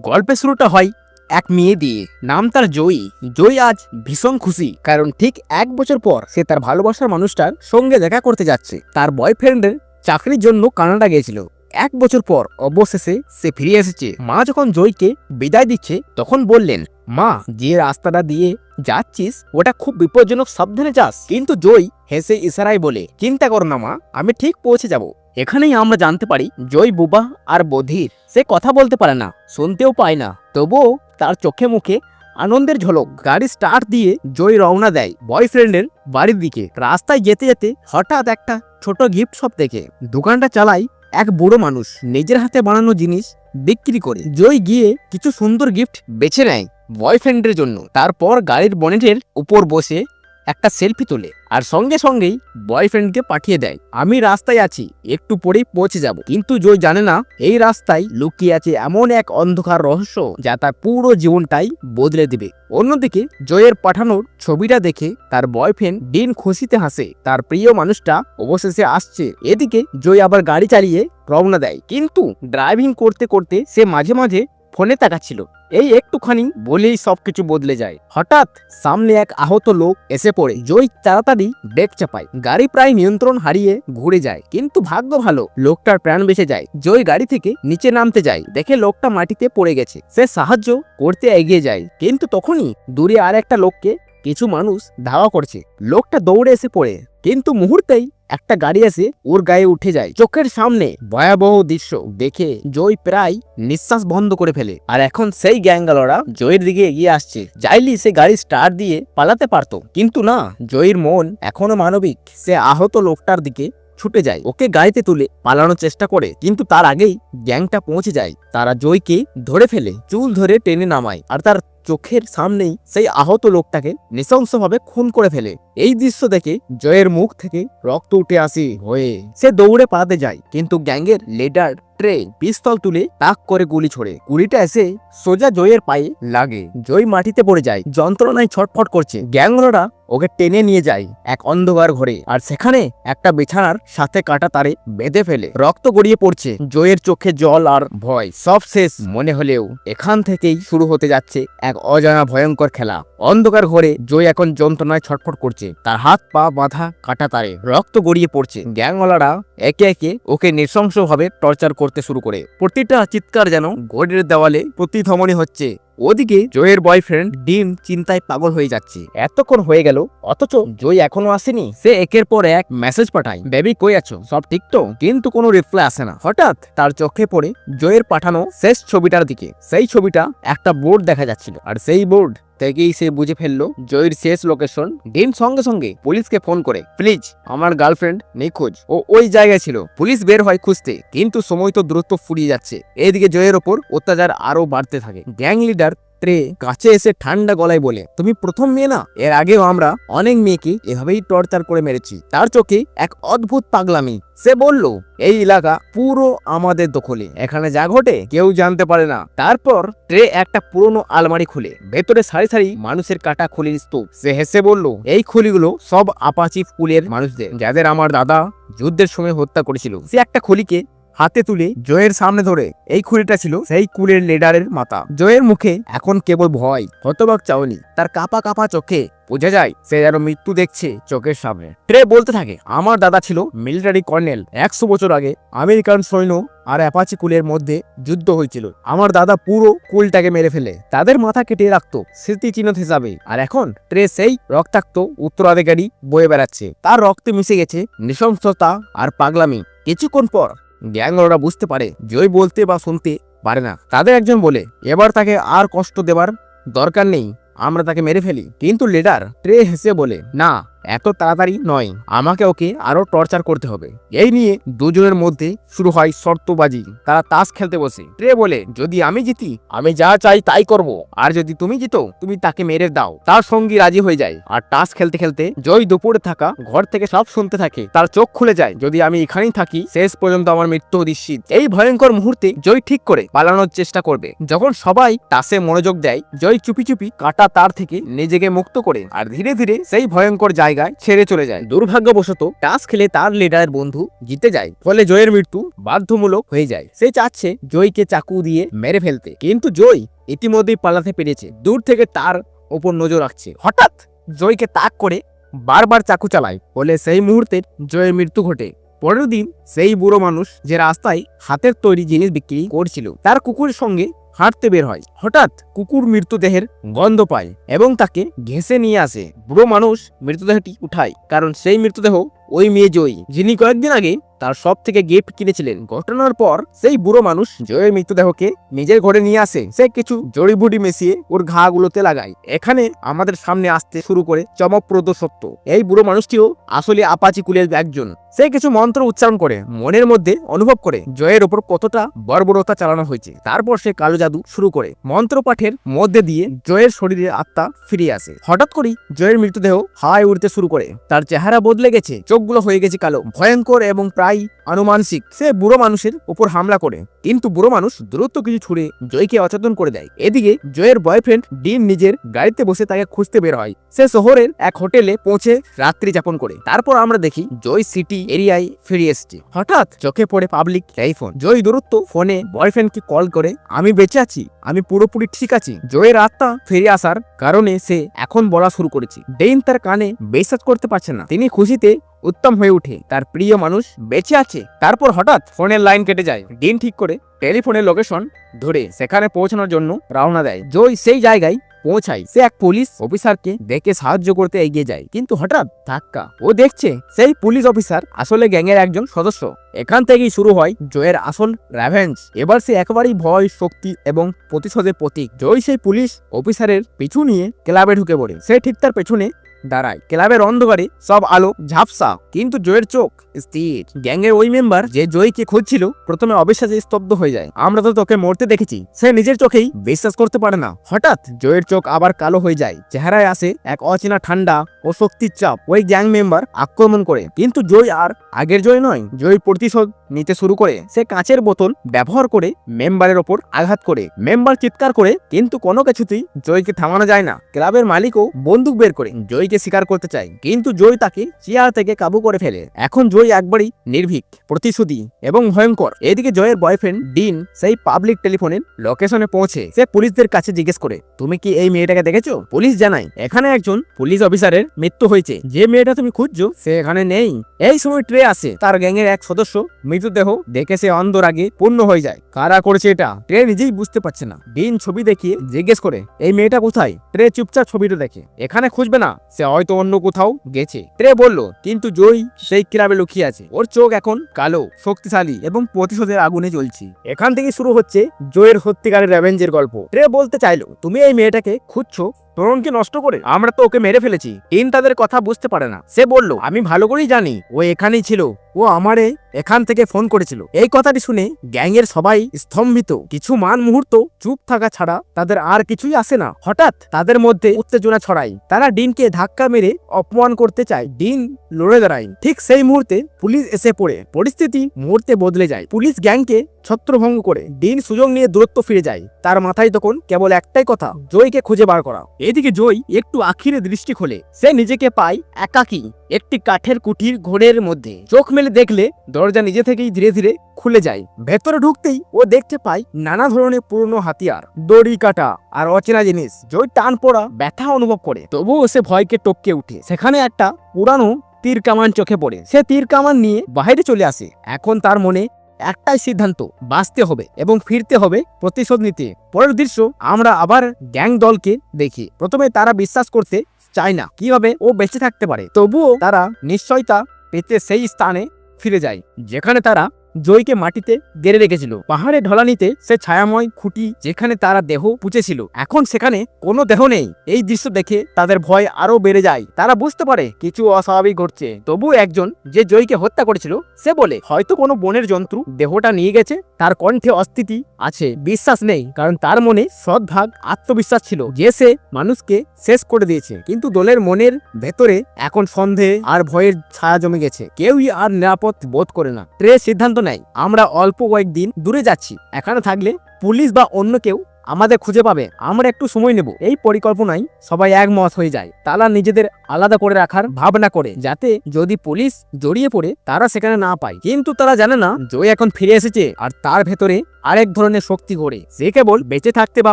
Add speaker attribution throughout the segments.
Speaker 1: গল্পের শুরুটা হয় এক মেয়ে দিয়ে। নাম তার জয়ী। জয়ী আজ ভীষণ খুশি, কারণ ঠিক এক বছর পর সে তার ভালোবাসার মানুষটার সঙ্গে দেখা করতে যাচ্ছে। তার বয়ফ্রেন্ডের চাকরির জন্য কানাডা গিয়েছিল। এক বছর পর অবশেষে সে ফিরে এসেছে। মা যখন জয়কে বিদায় দিচ্ছে, তখন বললেন, মা, যে রাস্তাটা দিয়ে যাচ্ছিস, ওটা খুব বিপজ্জনক, সাবধানে যাস। কিন্তু জয় হেসে ইশারায় বলে, চিন্তা করো না মা, আমি ঠিক পৌঁছে যাব। এখানেই আমরা জানতে পারি জয় বুবা আর বধির। সে কথা বলতে পারে না, শুনতেও পায় না। তবুও তার চোখে মুখে আনন্দের ঝলক। গাড়ি স্টার্ট দিয়ে জয় রওনা দেয় বয়ফ্রেন্ডের বাড়ির দিকে। রাস্তায় যেতে যেতে হঠাৎ একটা ছোট গিফট শপ দেখে। দোকানটা চালায় এক বুড়ো মানুষ। নিজের হাতে বানানো জিনিস বিক্রি করে। জয় গিয়ে কিছু সুন্দর গিফট বেছে নেয় বয়ফ্রেন্ডের জন্য। তারপর গাড়ির বনেটের উপর বসে একটা সেলফি তোলে। আর সঙ্গে সঙ্গেই বয়ফ্রেন্ডকে পাঠিয়ে দেয়। আমি রাস্তায় আছি, একটু পরেই পৌঁছে যাব। কিন্তু জয় জানে না, এই রাস্তায় লুকিয়ে আছে এমন এক অন্ধকার রহস্য যা তার পুরো জীবনটাই বদলে দিবে। অন্যদিকে, জয়ের পাঠানোর ছবিটা দেখে তার বয়ফ্রেন্ড দিন খুশিতে হাসে। তার প্রিয় মানুষটা অবশেষে আসছে। এদিকে জয় আবার গাড়ি চালিয়ে রওনা দেয়। কিন্তু ড্রাইভিং করতে করতে সে মাঝে মাঝে ফোনে তাকাচ্ছিল। এই একটুখানি বলেই সবকিছু বদলে যায়। হঠাৎ সামনে এক আহত লোক এসে পড়ে। জয় তাড়াতাড়ি ব্রেক চাপায়। গাড়ি প্রায় নিয়ন্ত্রণ হারিয়ে ঘুরে যায়। কিন্তু ভাগ্য ভালো, লোকটার প্রাণ বেঁচে যায়। জয় গাড়ি থেকে নিচে নামতে যায়। দেখে লোকটা মাটিতে পড়ে গেছে। সে সাহায্য করতে এগিয়ে যায়। কিন্তু তখনই দূরে আর একটা লোককে কিছু মানুষ ধাওয়া করছে। লোকটা দৌড়ে এসে পড়ে। কিন্তু মুহূর্তেই একটা গাড়ি এসে ওর গায়ে উঠে যায়। চোখের সামনে ভয়াবহ দৃশ্য, দেখে জয় প্রায় নিঃশ্বাস বন্ধ করে ফেলে। আর এখন সেই গ্যাঙ্গালরা জয়ের দিকে এগিয়ে আসছে। চাইলি সে গাড়ি স্টার দিয়ে পালাতে পারতো। কিন্তু না, জয়ের মন এখনও মানবিক। সে আহত লোকটার দিকে ছুটে যায়। ওকে গাড়িতে তুলে পালানোর চেষ্টা করে, কিন্তু তার আগেই গ্যাংটা পৌঁছে যায়। তারা জয়কে ধরে ফেলে, চুল ধরে টেনে নামায়। আর তার চোখের সামনেই সেই আহত লোকটাকে নৃশংসভাবে খুন করে ফেলে। এই দৃশ্য দেখে জয়ের মুখ থেকে রক্ত উঠে আসি হয়ে সে দৌড়ে পাতে যায়, কিন্তু গ্যাংয়ের লিডার ট্রে পিস্তল তুলে তাক করে গুলি ছোড়ে। গুলিটা এসে সোজা জয়ের পায়ে লাগে। জয় মাটিতে পড়ে যায়, যন্ত্রণায় ছটফট করছে। গ্যাংরা ওকে টেনে নিয়ে যায় এক অন্ধকার ঘরে। আর সেখানে একটা বিছানার সাথে কাটা তারে বেঁধে ফেলে। রক্ত গড়িয়ে পড়ছে, জয়ের চোখে জল আর ভয়। সব শেষ মনে হলেও এখান থেকেই শুরু হতে যাচ্ছে এক অজানা ভয়ঙ্কর খেলা। অন্ধকার ঘরে জয় এখন যন্ত্রণায় ছটফট করছে। তার হাত পা বাঁধা কাটা তারে। রক্ত গড়িয়ে পড়ছে। গ্যাংওয়ালারা একে একে ওকে নৃশংসভাবে টর্চার করতে শুরু করে। প্রতিটা চিৎকার যেন ঘড়ির দেওয়ালে প্রতিধ্বনি হচ্ছে। ওদিকে জয়ের বয়ফ্রেন্ড ডিম চিন্তায় পাগল হয়ে যাচ্ছে। এতক্ষণ হয়ে গেল, অথচ জয় এখনও আসেনি। সে একের পর এক মেসেজ পাঠায়, বেবি, কই আছো? সব ঠিক তো? কিন্তু কোনো রিপ্লাই আসে না। হঠাৎ তার চোখে পড়ে জয়ের পাঠানো শেষ ছবিটার দিকে। সেই ছবিটা একটা বোর্ড দেখা যাচ্ছিল, আর সেই বোর্ড থেকেই সে বুঝে ফেলল জয়ের শেষ লোকেশন ডিন সঙ্গে সঙ্গে পুলিশকে ফোন করে, প্লিজ, আমার গার্লফ্রেন্ড নিখোঁজ। ও ওই জায়গায় ছিল। পুলিশ বের হয় খুঁজতে, কিন্তু সময় তো দ্রুত ফুরিয়ে যাচ্ছে। এদিকে জয়ের ওপর অত্যাচার আরও বাড়তে থাকে। গ্যাং লিডার ট্রে কাছে এসে ঠান্ডা গলায় বলে, তুমি প্রথম মেয়ে না? এর আগেও আমরা অনেক মেয়েকে এভাবেই টর্চার করে মেরেছি। তার চোখে এক অদ্ভুত পাগলামি। সে বলল, এই এলাকা পুরো আমাদের দখলে। এখানে যা ঘটে কেউ জানতে পারে না। তারপর ট্রে একটা পুরনো আলমারি খুলে। ভেতরে সারি সারি মানুষের কাটা খুলির স্তূপ। সে হেসে বলল, এই খুলিগুলো সব আপাচি কুলের মানুষদের, যাদের আমার দাদা যুদ্ধের সময় হত্যা করেছিল। সে একটা খুলিকে হাতে তুলে জয়ের সামনে ধরে এই খুলিটা ছিল সেই কুলের লিডারের মাথা। জয়ের মুখে এখন কেবল ভয়, হতবাক চাওনি। তার কাপা কাপা চোখে বোঝা যায় সে যেন মৃত্যু দেখছে চোখের সামনে। ট্রে বলতে থাকে, আমার দাদা ছিল মিলিটারি কর্নেল একশো বছর আগে। আমেরিকান সৈন্য আর অ্যাপাচি কুলের মধ্যে যুদ্ধ হয়েছিল। আমার দাদা পুরো কুলটাকে মেরে ফেলে। তাদের মাথা কেটে রাখতো স্মৃতিচিহ্ন হিসাবে। আর এখন ট্রে সেই রক্তাক্ত উত্তরাধিকারী বয়ে বেড়াচ্ছে। তার রক্তে মিশে গেছে নৃশংসতা আর পাগলামি। কিছুক্ষণ পর গ্যাংরা বুঝতে পারে জয় বলতে বা শুনতে পারে না। তাদের একজন বলে, এবার তাকে আর কষ্ট দেবার দরকার নেই, আমরা তাকে মেরে ফেলি। কিন্তু লিডার ট্রে হেসে বলে, না এত তাড়াতাড়ি নয়। আমাকে ওকে আরও টর্চার করতে হবে। এই নিয়ে দুজনের মধ্যে শুরু হয় শর্তবাজি। তারা তাস খেলতে বসে। ট্রে বলে, যদি আমি জিতি, আমি যা চাই তাই করব। আর যদি তুমি জিতো, তুমি তাকে মেরে দাও। তার সঙ্গী রাজি হয়ে যায়। আর টাস খেলতে খেলতে জয় দুপুরে থাকা ঘর থেকে সব শুনতে থাকে। তার চোখ খুলে যায়, যদি আমি এখানেই থাকি, শেষ পর্যন্ত আমার মৃত্যু নিশ্চিত। এই ভয়ঙ্কর মুহূর্তে জয় ঠিক করে পালানোর চেষ্টা করবে। যখন সবাই টাসে মনোযোগ দেয়, জয় চুপি চুপি কাটা তার থেকে নিজেকে মুক্ত করে। আর ধীরে ধীরে সেই ভয়ঙ্কর জায়গায় জায়গায় ছেড়ে চলে যায়। দুর্ভাগ্যবশত টাস খেলে তার লিডারের বন্ধু জিতে যায়, ফলে জয়ের মৃত্যু বাধ্যমূলক হয়ে যায়। সে চাচ্ছে জয়কে চাকু দিয়ে মেরে ফেলতে, কিন্তু জয় ইতিমধ্যেই পালাতে পেরেছে, দূর থেকে তার ওপর নজর রাখছে। হঠাৎ জয়কে তাক করে বারবার চাকু চালায়, ফলে সেই মুহূর্তে জয়ের মৃত্যু ঘটে। পরের দিন সেই বুড়ো মানুষ যে রাস্তায় হাতের তৈরি জিনিস বিক্রি করছিল, তার কুকুরের সঙ্গে হাঁটতে বের হয়। হঠাৎ কুকুর মৃতদেহের গন্ধ পায় এবং তাকে ঘেঁষে নিয়ে আসে। বুড়ো মানুষ মৃতদেহটি উঠায়, কারণ সেই মৃতদেহ ওই মেয়ে জয়ী, যিনি কয়েকদিন আগে তার সব থেকে গিফট কিনেছিলেন। ঘটনার পর সেই বুড়ো মানুষ জয়ের মৃতদেহকে নিজের ঘরে নিয়ে আসে। সে কিছু জড়িবুটি মিশিয়ে ওর ঘাগুলোতে লাগায়। এখানে আমাদের সামনে আসতে শুরু করে চমকপ্রদ সত্য। এই বুড়ো মানুষটিও আসলে আপাচি কুলের একজন। সে কিছু মন্ত্র উচ্চারণ করে, মনের মধ্যে অনুভব করে জয়ের ওপর কতটা বর্বরতা চালানো হয়েছে। তারপর সে কালো জাদু শুরু করে, মন্ত্র পাঠের মধ্যে দিয়ে জয়ের শরীরে আত্মা ফিরে আসে। হঠাৎ করেই জয়ের মৃতদেহ হাওয়ায় উড়তে শুরু করে। তার চেহারা বদলে গেছে, চোখগুলো হয়ে গেছে কালো, ভয়ঙ্কর এবং প্রায় আনুমানসিক। সে বুড়ো মানুষের উপর হামলা করে, কিন্তু বুড়ো মানুষ দ্রুত কিছু ছুড়ে জয়কে অচেতন করে দেয়। এদিকে জয়ের বয়ফ্রেন্ড ডিন নিজের গাড়িতে বসে তাকে খুঁজতে বের হয়। সে শহরের এক হোটেলে পৌঁছে রাত্রি যাপন করে। তারপর আমরা দেখি জয় সিটি এরিয়ায় ফিরে এসছে। হঠাৎ চোখে পড়ে পাবলিক টেলিফোন জয় দূরত্ব ফোনে বয়ফ্রেন্ডকে কল করে, আমি বেঁচে আছি, আমি পুরোপুরি ঠিক আছি। জয়ের আত্মা ফিরে আসার কারণে সে এখন বলা শুরু করেছে। ডেইন তার কানে বিশ্বাস করতে পারছে না। তিনি খুশিতে উত্তম হয়ে ওঠে তার প্রিয় মানুষ বেঁচে আছে। তারপর হঠাৎ ফোনের লাইন কেটে যায়। দিন ঠিক করে টেলিফোনের লোকেশন ধরে সেখানে পৌঁছানোর জন্য রওনা দেয়। জয় সেই জায়গায় পৌঁছায়। সে এক পুলিশ অফিসারকে দেখে সাহায্য করতে এগিয়ে যায়। কিন্তু হঠাৎ ধাক্কা। ও দেখছে সেই পুলিশ অফিসার আসলে গ্যাংয়ের একজন সদস্য। এখান থেকেই শুরু হয় জয়ের আসল র্যাভেঞ্জ এবার সে একেবারেই ভয়, শক্তি এবং প্রতিশোধের প্রতীক। জয় সেই পুলিশ অফিসারের পিছু নিয়ে ক্লাবে ঢুকে পড়ে। সে ঠিক তার পেছনে দাঁড়ায়। ক্লাবের অন্ধকারে সব আলো, ঝাপসা, কিন্তু জয়ের চোখ স্থির। গ্যাংয়ের ওই মেম্বার যে জয়কে খুঁজছিল, প্রথমে অবিশ্বাসে স্তব্ধ হয়ে যায়। আমরা তো তোকে মরতে দেখেছি। সে নিজের চোখেই বিশ্বাস করতে পারে না। হঠাৎ জয়ের চোখ আবার কালো হয়ে যায়। চেহারায় আসে এক অচেনা ঠান্ডা ও শক্তির চাপ। ওই গ্যাং মেম্বার আক্রমণ করে। কিন্তু জয় আর আগের জয় নয়। জয় প্রতিশোধ নিতে শুরু করে। সে কাঁচের বোতল ব্যবহার করে মেম্বারের ওপর আঘাত করে। মেম্বার চিৎকার করে, কিন্তু কোনো কিছুতেই জয়কে থামানো যায় না। ক্লাবের মালিকও বন্দুক বের করে। জয়কে স্বীকার করতে চায়। কিন্তু জয় তাকে চেয়ার থেকে কাবু করে ফেলে। এখন জয় একবারই নির্ভীক প্রতিশোধী এবং ভয়ঙ্কর। এদিকে জয়ের বয়ফ্রেন্ড ডিন সেই পাবলিক টেলিফোনের লোকেশনে পৌঁছে। সে পুলিশদের কাছে জিজ্ঞেস করে, তুমি কি এই মেয়েটাকে দেখেছ? পুলিশ জানায়, এখানে একজন পুলিশ অফিসারের মৃত্যু হয়েছে। যে মেয়েটা তুমি খুঁজছো, সে এখানে নেই। এই সময় ট্রে আসে। তার গ্যাংয়ের এক সদস্য মৃতদেহ দেখে সে অন্ধর আগে পূর্ণ হয়ে যায়। কারা করেছে এটা? ট্রে নিজেই বুঝতে পারছে না। ডিন ছবি দেখিয়ে জিজ্ঞেস করে, এই মেয়েটা কোথায়? ট্রে চুপচাপ ছবিটা দেখে, এখানে খুঁজবে না। সে হয়তো অন্য কোথাও গেছে। ট্রে বলল, কিন্তু জয় সেই ক্লাবে লুকিয়ে আছে। ওর চোখ এখন কালো, শক্তিশালী এবং প্রতিশোধের আগুনে জ্বলছে। এখান থেকে শুরু হচ্ছে জয়ের সত্যিকারের র্যাভেঞ্জের গল্প। ট্রে বলতে চাইলো, তুমি এই মেয়েটাকে খুঁজছো? তরুণকে নষ্ট করে আমরা তো ওকে মেরে ফেলেছি। টিন তাদের কথা বুঝতে পারে না। সে বলল, আমি ভালো করেই জানি, ও এখানেই ছিল। ও আমারে এখান থেকে ফোন করেছিল। এই কথাটি শুনে গ্যাংয়ের সবাই স্তম্ভিত। কিছু মান মুহূর্ত চুপ থাকা ছাড়া তাদের আর কিছুই আসে না। হঠাৎ তাদের মধ্যে উত্তেজনা ছড়ায়। তারা ডিনকে ধাক্কা মেরে অপমান করতে চায়। ডিন লড়ে দাঁড়ায়। ঠিক সেই মুহূর্তে পুলিশ এসে পড়ে। পরিস্থিতি মুহূর্তে বদলে যায়। পুলিশ গ্যাংকে ছত্রভঙ্গ করে। ডিন সুযোগ নিয়ে দূরত্ব ফিরে যায়। তার মাথায় তখন কেবল একটাই কথা, জয়কে খুঁজে বার করা। এদিকে জয় একটু আখিরে দৃষ্টি খোলে। সে নিজেকে পায় একাকী, একটি কাঠের কুঠির ঘোরের মধ্যে। চোখ মেলে দেখলে দরজা নিজে থেকেই ধীরে ধীরে খুলে যায়। ভেতরে ঢুকতেই ও দেখতে পায় নানা ধরনের পুরনো হাতিয়ার, দড়ি কাটা আর অচেনা জিনিস। জয় টান পড়া ব্যথা অনুভব করে, তবুও সে ভয়কে টপকে উঠে সেখানে একটা পুরানো তীর কামান চোখে পড়ে। সে তীর কামান নিয়ে বাইরে চলে আসে। এখন তার মনে একটাই সিদ্ধান্ত, বাঁচতে হবে এবং ফিরতে হবে প্রতিশোধ নিতে। পরের দৃশ্য, আমরা আবার গ্যাং দলকে দেখি। প্রথমে তারা বিশ্বাস করতে চায় না কীভাবে ও বেঁচে থাকতে পারে। তবুও তারা নিশ্চয়তা পেতে সেই স্থানে ফিরে যায়, যেখানে তারা জয়কে মাটিতে গেড়ে রেখেছিল। পাহাড়ে ঢলানিতে সে ছায়াময় খুঁটি যেখানে তারা দেহ পুঁচেছিল, এখন সেখানে কোনো দেহ নেই। এই দৃশ্য দেখে তাদের ভয় আরও বেড়ে যায়। তারা বুঝতে পারে কিছু অস্বাভাবিক ঘটছে। তবু একজন যে জয়কে হত্যা করেছিল, সে বলে, হয়তো কোনো বনের জন্তু দেহটা নিয়ে গেছে, তার কণ্ঠে অস্থিতি আছে, বিশ্বাস নেই, কারণ তার মনে সদ্ভাগ আত্মবিশ্বাস ছিল যে সে মানুষকে শেষ করে দিয়েছে। কিন্তু দলের মনের ভেতরে এখন সন্দেহ আর ভয়ের ছায়া জমে গেছে। কেউই আর নিরাপদ বোধ করে না। ট্রে সিদ্ধান্ত নেয় আমরা অল্প কয়েকদিন দূরে যাচ্ছি। এখানে থাকলে পুলিশ বা অন্য কেউ আমাদের খুঁজে পাবে। আমরা একটু সময় নেব। এই পরিকল্পনায় সবাই একমত হয়ে যায়। তারা নিজেদের আলাদা করে রাখার ভাবনা করে, যাতে যদি পুলিশ জড়িয়ে পড়ে, তারা সেখানে না পায়। কিন্তু তারা জানে না, জয় এখন ফিরে এসেছে। আর তার ভেতরে আরেক ধরনের শক্তি করে সে কেবল বেঁচে থাকতে বা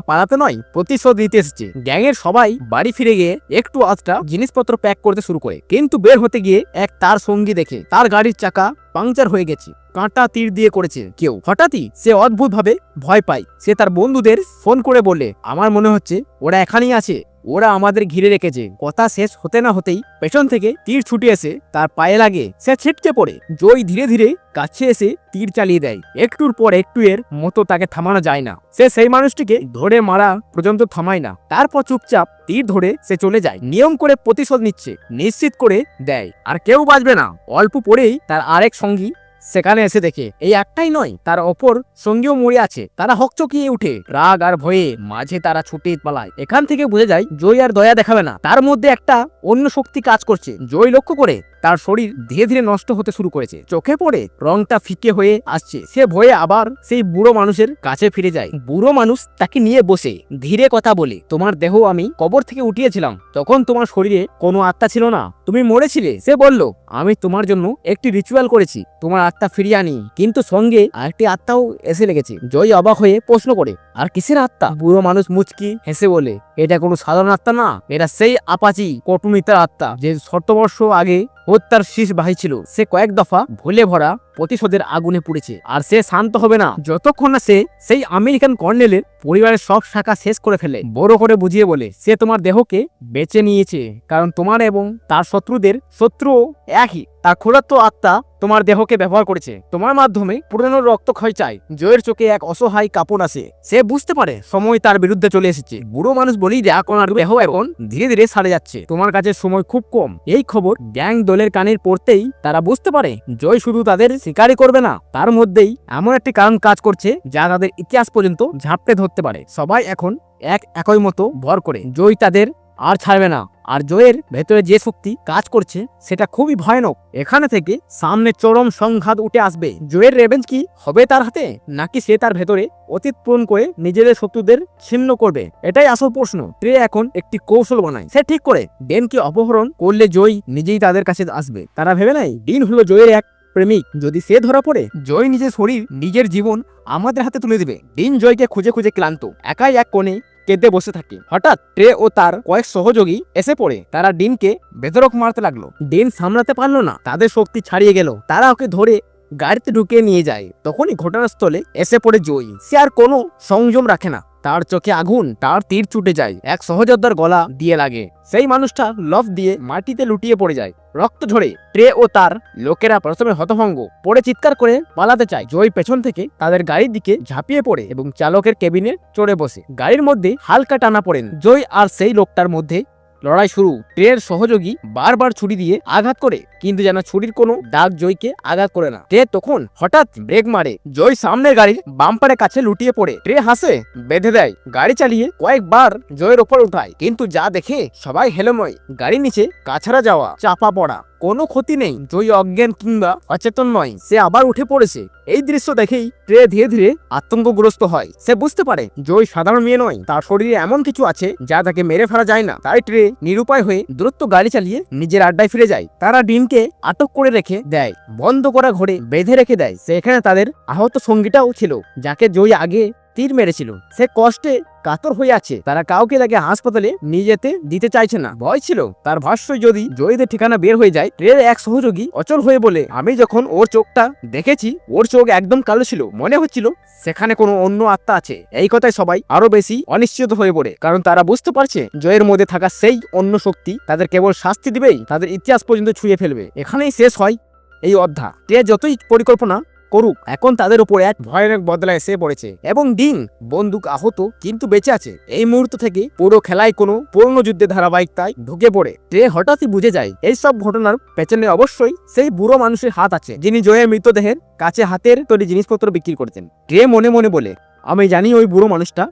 Speaker 1: পালাতে নয়, প্রতিশোধ দিতে এসেছে। গ্যাংয়ের সবাই বাড়ি ফিরে গিয়ে একটু আধটা জিনিসপত্র প্যাক করতে শুরু করে। কিন্তু বের হতে গিয়ে এক তার সঙ্গী দেখে তার গাড়ির চাকা পাংচার হয়ে গেছে। কাঁটা তীর দিয়ে করেছে কেউ। হঠাৎই সে অদ্ভুতভাবে ভয় পায়। সে তার বন্ধুদের ফোন করে বলে আমার মনে হচ্ছে ওরা এখানেই আছে। ওরা আমাদের ঘিরে রেখেছে। কথা শেষ হতে না হতেই পেছন থেকে তীর ছুটে এসে তার পায়ে লাগে। সে ছিটকে পড়ে। জয় ধীরে ধীরে কাছে এসে তীর চালিয়ে দেয়। একটুর পর একটু এর মতো তাকে থামানো যায় না। সে সেই মানুষটিকে ধরে মারা পর্যন্ত থামায় না। তারপর চুপচাপ তীর ধরে সে চলে যায়। নিয়ম করে প্রতিশোধ নিচ্ছে। নিশ্চিত করে দেয়। আর কেউ বাঁচবে না। অল্প পরেই তার আরেক সঙ্গী সেখানে এসে দেখে, এই একটাই নয়, তার অপর সঙ্গীও মরে আছে, তারা হকচকিয়ে উঠে, রাগ আর ভয়ে মাঝে তারা ছুটে পালায়। এখান থেকে বোঝা যায়, জয় আর দয়া দেখাবে না। তার মধ্যে একটা অন্য শক্তি কাজ করছে, জয় লক্ষ্য করে তার শরীর ধীরে ধীরে নষ্ট হতে শুরু করেছে। চোখে পড়ে রংটা ফিকে হয়ে আসছে। সে ভয়ে আবার সেই বুড়ো মানুষের কাছে ফিরে যায়। বুড়ো মানুষ তাকে নিয়ে বসে, ধীরে কথা বলে, তোমার দেহ আমি কবর থেকে উঠিয়েছিলাম। তখন তোমার শরীরে কোনো আত্মা ছিল না। তুমি মরেছিলে। সে বলল, আমি তোমার জন্য একটি রিচুয়াল করেছি। তোমার আত্মা ফিরিয়ে আনি। কিন্তু সঙ্গে আরেকটি আত্মাও এসে লেগেছে। জয় অবাক হয়ে প্রশ্ন করে আর কিসের আত্মা? বুড়ো মানুষ মুচকি হেসে বলে, এটা কোনো সাধারণ আত্মা না, এটা সেই আপাচি কটুমিতার আত্মা, যে শতবর্ষ আগে হত্যার শীষ বাহি ছিল সে কয়েক দফা ভুলে ভরা প্রতিশোধের আগুনে পুড়েছে। আর সে শান্ত হবে না। যতক্ষণ না সে সেই আমেরিকান কর্নেলের পরিবারের সব শাখা শেষ করে ফেলে। বড় করে বুঝিয়ে বলে, সে তোমার দেহকে বেঁচে নিয়েছে। কারণ তোমার এবং তার শত্রুদের শত্রু একই। তার ক্ষুধার্ত আত্মা তোমার দেহকে ব্যবহার করেছে। তোমার মাধ্যমে পুরনো রক্তক্ষয় চাই জয়ের চোখে এক অসহায় কাপড় আসে। সে বুঝতে পারে, সময় তার বিরুদ্ধে চলে এসেছে। বুড়ো মানুষ বলি যে আপনার দেহ এখন ধীরে ধীরে সারে যাচ্ছে। তোমার কাছে সময় খুব কম। এই খবর গ্যাং দলের কানের পড়তেই তারা বুঝতে পারে, জয় শুধু তাদের শিকারই করবে না। তার মধ্যেই এমন একটি কারণ কাজ করছে যা তাদের ইতিহাস পর্যন্ত ঝাঁপটে ধরতে পারে। সবাই এখন এক একই মতো ভর করে। জয় তাদের আর ছাড়বে না। আর জয়ের ভেতরে যে শক্তি কাজ করছে, সেটা খুবই ভয়ানক। এখানে থেকে সামনে চরম সংঘাত উঠে আসবে। জয়ের রেভেঞ্জ কি হবে তার হাতে? নাকি সে তার ভেতরে অতীত পূরণ করে নিজেদের শত্রুদের ছিন্ন করবে? এটাই আসল প্রশ্ন। ট্রে এখন একটি কৌশল বানায়। সে ঠিক করে। ডেনকে অপহরণ করলে জয় নিজেই তাদের কাছে আসবে। তারা ভেবে নাই ডিন হলো জয়ের এক প্রেমিক যদি সে ধরা পড়ে জয় নিজের শরীর নিজের জীবন আমাদের হাতে তুলে দিবে। ডিন জয়কে খুঁজে খুঁজে ক্লান্ত একাই এক কোণে কেঁদে বসে থাকে। হঠাৎ ট্রে ও তার কয়েক সহযোগী এসে পড়ে। তারা ডিনকে বেদরক মারতে লাগল। ডিন সামলাতে পারল না। তাদের শক্তি ছাড়িয়ে গেল। তারা ওকে ধরে গাড়িতে ঢুকিয়ে নিয়ে যায়। তখনই ঘটনাস্থলে এসে পড়ে জয়ী। সে আর কোনো সংযম রাখে না। তার চোখে আগুন, তার তীর ছুটে যায়, এক সহযোদ্ধার গলা দিয়ে লাগে। সেই মানুষটা লফ দিয়ে মাটিতে লুটিয়ে পড়ে যায়, রক্ত ঝরে। ট্রে ও তার লোকেরা প্রথমে হতভঙ্গ, পড়ে চিৎকার করে পালাতে চায়। জয় পেছন থেকে তাদের গাড়ির দিকে ঝাঁপিয়ে পড়ে এবং চালকের কেবিনে চড়ে বসে। গাড়ির মধ্যে হালকা টানা পড়েন। জয় আর সেই লোকটার মধ্যে লড়াই শুরু। ট্রের সহযোগী বারবার ছুরি দিয়ে আঘাত করে, কিন্তু যেন ছুরির কোনো দাগ জয়কে আঘাত করে না। ট্রে তখন হঠাৎ ব্রেক মারে। জয় সামনের গাড়ির বাম্পারের কাছে লুটিয়ে পড়ে। ট্রে হাসে, বেঁধে দেয়, গাড়ি চালিয়ে কয়েকবার জয়ের ওপর উঠায়। কিন্তু যা দেখে সবাই হেলময়। গাড়ি নিচে কাছাড়া যাওয়া, চাপা পড়া। কোনো ক্ষতি নেই, জয়ী অজ্ঞান কিংবা অচেতন নয়। সে আবার উঠে পড়েছে। এই দৃশ্য দেখেই ট্রে ধীরে ধীরে আতঙ্কগ্রস্ত হয়। সে বুঝতে পারে, জয় সাধারণ মেয়ে নয়, তার শরীরে এমন কিছু আছে যা তাকে মেরে ফেলা যায় না। তাই ট্রে নিরুপায় হয়ে দূরত্ব গাড়ি চালিয়ে নিজের আড্ডায় ফিরে যায়। তারা ডিনকে আটক করে রেখে দেয়, বন্ধ করা ঘরে বেঁধে রেখে দেয়। সেখানে তাদের আহত সঙ্গীটাও ছিল, যাকে জয় আগে তীর মেরেছিল। সে কষ্টে কাতর হয়ে আছে তারা কাউকে তাকে হাসপাতালে নিয়ে যেতে দিতে চাইছে না। ভয় ছিল, তার ভাষ্য যদি জয়ীদের ঠিকানা বের হয়ে যায় ট্রের এক সহযোগী অচল হয়ে বলে, আমি যখন ওর চোখটা দেখেছি, ওর চোখ একদম কালো ছিল। মনে হচ্ছিল সেখানে কোনো অন্য আত্মা আছে। এই কথায় সবাই আরও বেশি অনিশ্চিত হয়ে পড়ে, কারণ তারা বুঝতে পারছে, জয়ের মধ্যে থাকা সেই অন্য শক্তি তাদের কেবল শাস্তি দিবেই, তাদের ইতিহাস পর্যন্ত ছুঁয়ে ফেলবে। এখানেই শেষ হয় এই অধ্যা ট্রে যতই পরিকল্পনা করুক, এখন তাদের উপরে এক ভয়ানক বদলা এসে পড়েছে। এবং দিন, বন্দুক আহত, কিন্তু বেঁচে আছে। এই মুহূর্ত থেকে পুরো খেলায় কোনো পূর্ণ যুদ্ধের ধারাবাহিকতায় ঢুকে পড়ে। ট্রে হঠাৎই বুঝে যায় এই সব ঘটনার পেছনে অবশ্যই সেই বুড়ো মানুষের হাত আছে, যিনি জয়ের মৃতদেহের কাছে হাতের তৈরি জিনিসপত্র বিক্রি করতেন ট্রে মনে মনে বলে, আমি জানি ওই বুড়ো মানুষটা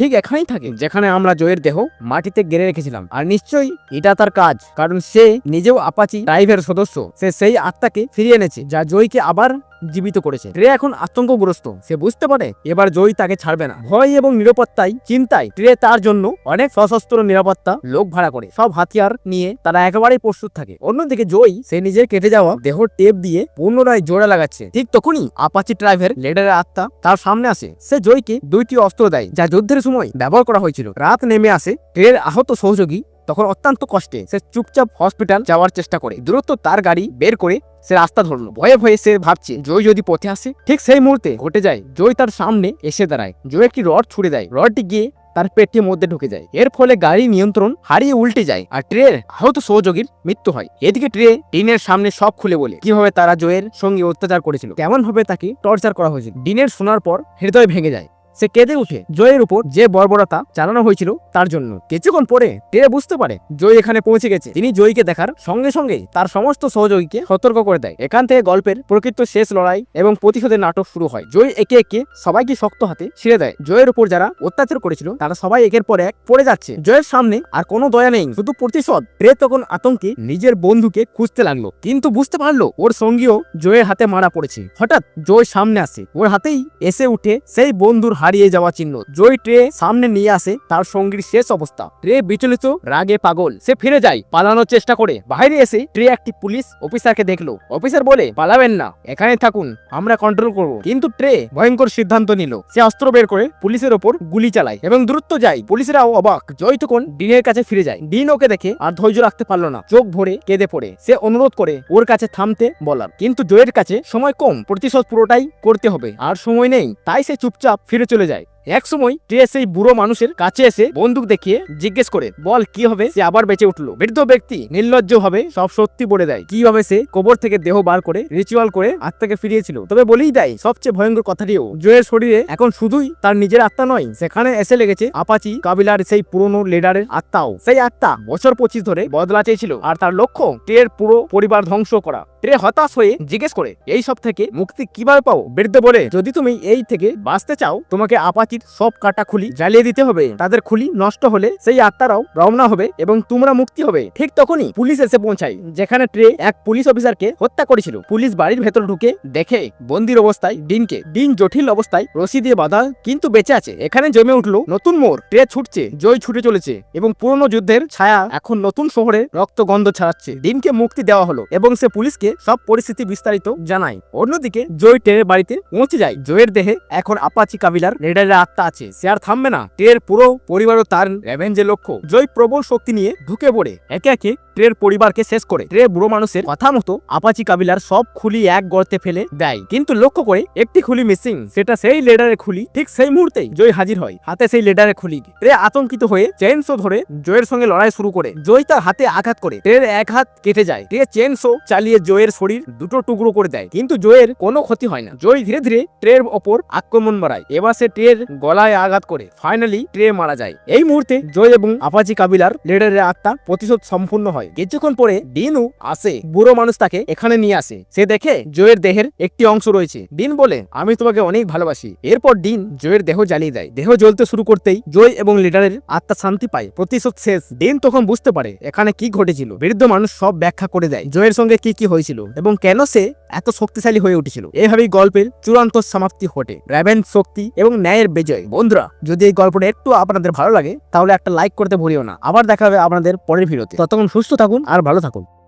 Speaker 1: ঠিক এখানেই থাকে। যেখানে আমরা জয়ের দেহ মাটিতে গেড়ে রেখেছিলাম। আর নিশ্চয়ই এটা তার কাজ, কারণ সে নিজেও আপাচি ট্রাইবের সদস্য। সে সেই আত্মাকে ফিরিয়ে এনেছে, যা জয়কে আবার জীবিত করেছে। ট্রে এখন আতঙ্কগ্রস্ত। সে বুঝতে পারে, এবার জয় তাকে ছাড়বে না। ভয় এবং নিরাপত্তায়, চিন্তায় ট্রে তার জন্য অনেক সশস্ত্র নিরাপত্তা লোক ভাড়া করে। সব হাতিয়ার নিয়ে তারা একেবারেই প্রস্তুত থাকে। অন্যদিকে জয়, সে নিজের কেটে যাওয়া দেহ টেপ দিয়ে পুনরায় জোড়া লাগাচ্ছে। ঠিক তখনই আপাচি ড্রাইভার লেডারের আত্মা তার সামনে আসে। সে জয়কে দুইটি অস্ত্র দেয়, যা যুদ্ধের সময় ব্যবহার করা হয়েছিল। রাত নেমে আসে, ট্রেনের আহত সহযোগী তখন অত্যন্ত কষ্টে সে চুপচাপ হসপিটাল যাওয়ার চেষ্টা করে। দূরত্ব তার গাড়ি বের করে সে রাস্তা ধরলো। ভয়ে ভয়ে সে ভাবছে, জয় যদি পথে আসে, ঠিক সেই মুহূর্তে ঘটে যায়, জয় তার সামনে এসে দাঁড়ায়। জয় একটি রড ছুড়ে দেয়। রডটি গিয়ে তার পেটের মধ্যে ঢুকে যায়। এর ফলে গাড়ি নিয়ন্ত্রণ হারিয়ে উল্টে যায় আর ট্রের আহত সহযোগীর মৃত্যু হয়। এদিকে ট্রে ডিনের সামনে সব খুলে বলে, কীভাবে তারা জয়ের সঙ্গে অত্যাচার করেছিল? কেমন ভাবে তাকে টর্চার করা হয়েছিল। ডিনের শোনার পর হৃদয় ভেঙে যায়। সে কেঁদে উঠে জয়ের উপর যে বর্বরতা চালানো হয়েছিল তার জন্য। কিছুক্ষণ পরে টে বুঝতে পারে জয় এখানে পৌঁছে গেছে। তিনি জয়কে দেখার সঙ্গে সঙ্গে তার সমস্ত সহযোগীকে সতর্ক করে দেয়। এখান থেকে গল্পের প্রকৃত শেষ লড়াই এবং প্রতিশোধের নাটক শুরু হয়। জয় একে একে সবাইকে শক্ত হাতে ছিঁড়ে দেয়। জয়ের উপর যারা অত্যাচার করেছিল, তারা সবাই একের পর এক পড়ে যাচ্ছে। জয়ের সামনে আর কোনো দয়া নেই। শুধু প্রতিশোধ। ট্রে তখন আতঙ্কে নিজের বন্ধুকে খুঁজতে লাগল। কিন্তু বুঝতে পারল ওর সঙ্গীও জয়ের হাতে মারা পড়েছে। হঠাৎ জয় সামনে আসে। ওর হাতেই এসে উঠে সেই বন্ধুর হারিয়ে যাওয়া চিহ্ন। জয় ট্রে সামনে নিয়ে আসে তার সঙ্গীর শেষ অবস্থা। ট্রে বিচলিত, রাগে পাগল। সে ফিরে যায়, পালানোর চেষ্টা করে। বাইরে এসে ট্রে একটি পুলিশ অফিসারকে দেখল। অফিসার বলে, পালাবেন না এখানে থাকুন, আমরা কন্ট্রোল করব। কিন্তু ট্রে ভয়ঙ্কর সিদ্ধান্ত নিল। সে অস্ত্র বের করে পুলিশের ওপর গুলি চালায় এবং দূরত্ব যায়। পুলিশেরাও অবাক, জয় তখন ডিনের কাছে ফিরে যায়। ডিন ওকে দেখে আর ধৈর্য রাখতে পারল না। চোখ ভরে কেঁদে পড়ে। সে অনুরোধ করে ওর কাছে থামতে বলার। কিন্তু জয়ের কাছে সময় কম। প্রতিশোধ পুরোটাই করতে হবে। আর সময় নেই। তাই সে চুপচাপ ফিরে চলে যায়। এক সময় ট্রে সেই বুড়ো মানুষের কাছে এসে বন্দুক দেখিয়ে জিজ্ঞেস করে, বল, কি হবে? সে আবার বেঁচে উঠল। বৃদ্ধ ব্যক্তি নির্লজ্জ ভাবে সব সত্যি বলে দেয়। কীভাবে সে কবর থেকে দেহ বার করে রিচুয়াল করে আত্মাকে ফিরিয়েছিল? তবে বলেই দেয়, সবচেয়ে ভয়ঙ্কর কথাটিও জয়ের শরীরে এখন শুধুই তার নিজের আত্মা নয়, সেখানে এসে লেগেছে আপাচি কাবিলার সেই পুরনো লিডারের আত্মাও। সেই আত্মা বছর পঁচিশ ধরে বদলা চেয়েছিল আর তার লক্ষ্য ট্রের পুরো পরিবার ধ্বংস করা। ট্রে হতাশ হয়ে জিজ্ঞেস করে, এই সব থেকে মুক্তি কীভাবে পাও? বৃদ্ধ বলে, যদি তুমি এই থেকে বাঁচতে চাও, তোমাকে আপাচির সব কাটা খুলি জ্বালিয়ে দিতে হবে। তাদের খুলি নষ্ট হলে সেই আত্মারাও রওনা হবে এবং তোমরা মুক্তি হবে। ঠিক তখনই পুলিশ এসে পৌঁছায়, যেখানে ট্রে এক পুলিশ অফিসারকে হত্যা করেছিল। পুলিশ বাড়ির ভেতর ঢুকে দেখে বন্দির অবস্থায় ডিনকে। ডিন জটিল অবস্থায় রশি দিয়ে বাঁধা, কিন্তু বেঁচে আছে। এখানে জমে উঠল নতুন মোড় ট্রে ছুটছে, জয় ছুটে চলেছে এবং পুরনো যুদ্ধের ছায়া এখন নতুন শহরে রক্ত গন্ধ ছাড়াচ্ছে। ডিনকে মুক্তি দেওয়া হলো এবং সে পুলিশকে সব পরিস্থিতি বিস্তারিত জানায়। অন্যদিকে জয় ট্রেনের বাড়িতে পৌঁছে যায়। জয়ের দেহে এখন আপাচি কাবিলার রেডারের আত্মা আছে, সে আর থামবে না। টের পুরো পরিবারও তার রেভেঞ্জের লক্ষ্য। জয় প্রবল শক্তি নিয়ে ঢুকে পড়ে। একে একে ট্রের পরিবারকে শেষ করে ট্রে বুড়ো মানুষের কথা মতো আপাচি কাবিলার সব খুলি এক গর্তে ফেলে দেয়। কিন্তু লক্ষ্য করে একটি খুলি মিসিং সেটা সেই লেডারে খুলি ঠিক সেই মুহূর্তেই জয় হাজির হয়। হাতে সেই লেডারে খুলি। ট্রে আতঙ্কিত হয়ে চেন শো ধরে জয়ের সঙ্গে লড়াই শুরু করে। জয় তার হাতে আঘাত করে। ট্রের এক হাত কেটে যায়। ট্রে চেন শো চালিয়ে জয়ের শরীর দুটো টুকরো করে দেয়। কিন্তু জয়ের কোনো ক্ষতি হয় না। জয় ধীরে ধীরে ট্রের ওপর আক্রমণ বাড়ায়। এবার সে ট্রের গলায় আঘাত করে। ফাইনালি ট্রে মারা যায়। এই মুহূর্তে জয় এবং আপাচি কাবিলার লেডারের আত্মা প্রতিশোধ সম্পূর্ণ হয়। কিছুক্ষণ পরে ডিনু আসে। বুড়ো মানুষ তাকে এখানে নিয়ে আসে। সে দেখে জয়ের দেহের একটি অংশ রয়েছে। ডিন বলে, আমি তোমাকে অনেক ভালোবাসি। এরপর ডিন জয়ের দেহ জ্বালিয়ে দেয়। দেহ জ্বলতে শুরু করতেই জয় এবং লিডারের আত্মা শান্তি পায়। প্রতিশোধ শেষ। ডিন তখন বুঝতে পারে এখানে কি ঘটেছিল। বৃদ্ধ মানুষ সব ব্যাখ্যা করে দেয় জয়ের সঙ্গে কি কি হয়েছিল এবং কেন সে এত শক্তিশালী হয়ে উঠেছিল। এভাবেই গল্পের চূড়ান্ত সমাপ্তি ঘটে। র্যাভেন শক্তি এবং ন্যায়ের বিজয়। বন্ধুরা, যদি এই গল্পটা একটু আপনাদের ভালো লাগে, তাহলে একটা লাইক করতে ভুলিও না। আবার দেখা হবে আপনাদের পরের ভিডিওতে। ততক্ষণ সুস্থ থাকুন। আর ভালো থাকুন।